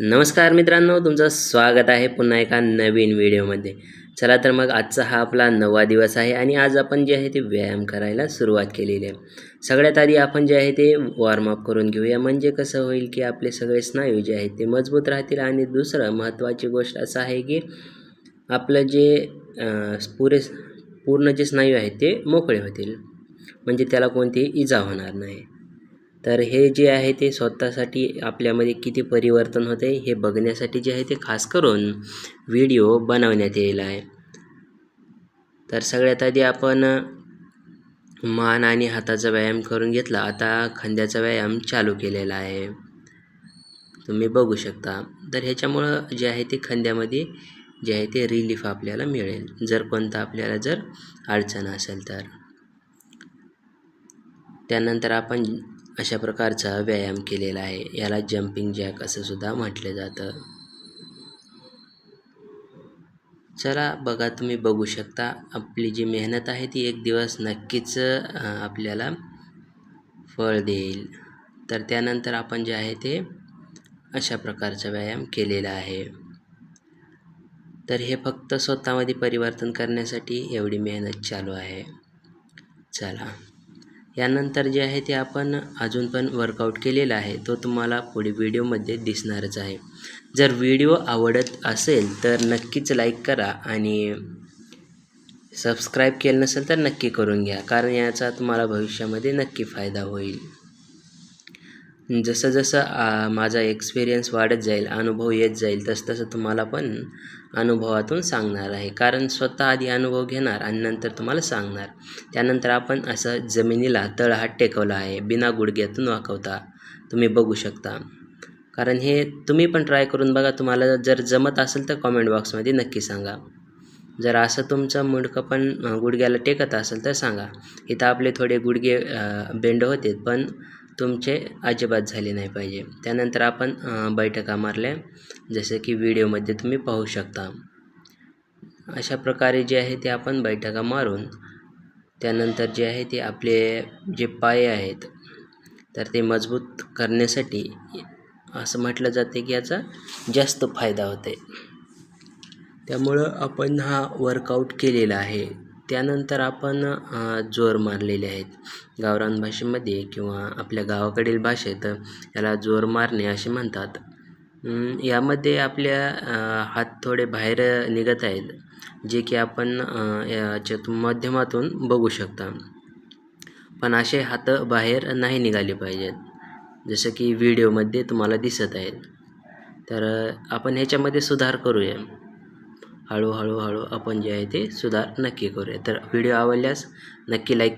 नमस्कार मित्रांनो तुमचं स्वागत आहे पुन्हा एका नवीन व्हिडिओमध्ये. चला तर मग आजचा हा आपला नववा दिवस आहे आणि आज आपण जे आहे ते व्यायाम करायला सुरुवात केलेली आहे. सगळ्यात आधी आपण जे आहे ते वॉर्मअप करून घेऊया. म्हणजे कसं होईल की आपले सगळे स्नायू जे आहेत ते मजबूत राहतील आणि दुसरं महत्त्वाची गोष्ट असं आहे की आपलं जे पुरे पूर्ण जे स्नायू आहेत ते मोकळे होतील. म्हणजे त्याला कोणतीही इजा होणार नाही. तर हे जे आहे ते स्वतःसाठी आपल्यामध्ये किती परिवर्तन होते हे बघण्यासाठी जे आहे ते खास करून व्हिडिओ बनवण्यात येईल आहे. तर सगळ्यात आधी आपण मान आणि हाताचा व्यायाम करून घेतला. आता खांद्याचा व्यायाम चालू केलेला आहे. तुम्ही बघू शकता. तर ह्याच्यामुळं जे आहे ते खांद्यामध्ये जे आहे ते रिलीफ आपल्याला मिळेल. जर कोणता आपल्याला जर अडचण असेल तर. त्यानंतर आपण अशा प्रकारचा व्यायाम केलेला आहे. याला जम्पिंग जॅक असं सुद्धा म्हटलं जातं. चला बघा तुम्ही बघू शकता. आपली जी मेहनत आहे ती एक दिवस नक्कीच आपल्याला फळ देईल. तर त्यानंतर आपण जे आहे ते अशा प्रकारचा व्यायाम केलेला आहे. तर हे फक्त स्वतःमध्ये परिवर्तन करण्यासाठी एवढी मेहनत चालू आहे. चला. यानंतर जे आहे ते आपण अजून पण वर्कआउट केलेला आहे तो तुम्हाला पुढे व्हिडिओमध्ये दिसणारच आहे. जर व्हिडिओ आवडत असेल तर नक्कीच लाईक करा आणि सबस्क्राईब केलं नसेल तर नक्की करून घ्या कारण याचा तुम्हाला भविष्यामध्ये नक्की फायदा होईल. जसं जसं माझा एक्सपिरियन्स वाढत जाईल अनुभव येत जाईल तसं तसं तुम्हाला पण अनुभवातून सांगणार आहे. कारण स्वतः आधी अनुभव घेणार आणि नंतर तुम्हाला सांगणार. त्यानंतर आपण असं जमिनीला तळहात टेकवला आहे बिना गुडघ्यातून वाकवता. तुम्ही बघू शकता. कारण हे तुम्ही पण ट्राय करून बघा तुम्हाला जर जमत असेल तर कॉमेंट बॉक्समध्ये नक्की सांगा. जर असं तुमचं मुंडकं पण गुडघ्याला टेकत असेल तर सांगा. इथं आपले थोडे गुडघे बेंड होते पण तुमचे अजिबात झाले नाही पाहिजे. त्यानंतर आपण बैठका मारल्या. जसं की व्हिडिओमध्ये तुम्ही पाहू शकता. अशा प्रकारे जे आहे ते आपण बैठका मारून त्यानंतर जे आहे ते आपले जे पाय आहेत तर ते मजबूत करण्यासाठी असं म्हटलं जाते की याचा जास्त फायदा होते त्यामुळं आपण हा वर्कआउट केलेला आहे. त्यानंतर आपण जोर मारलेले आहेत. गावरान भाषेमध्ये किंवा आपल्या गावाकडील भाषेत याला जोर मारणे असे म्हणतात. यामध्ये आपल्या हात थोडे बाहेर निघत आहेत जे की आपण अ, याच्यातून माध्यमातून बघू शकता. पण असे हात बाहेर नाही निघाले पाहिजेत जसं की व्हिडिओमध्ये तुम्हाला दिसत आहेत. तर आपण ह्याच्यामध्ये सुधार करूया. हळूहळू हळू आपण जे आहे ते सुधार नक्की करूया. तर व्हिडिओ आवडल्यास नक्की लाईक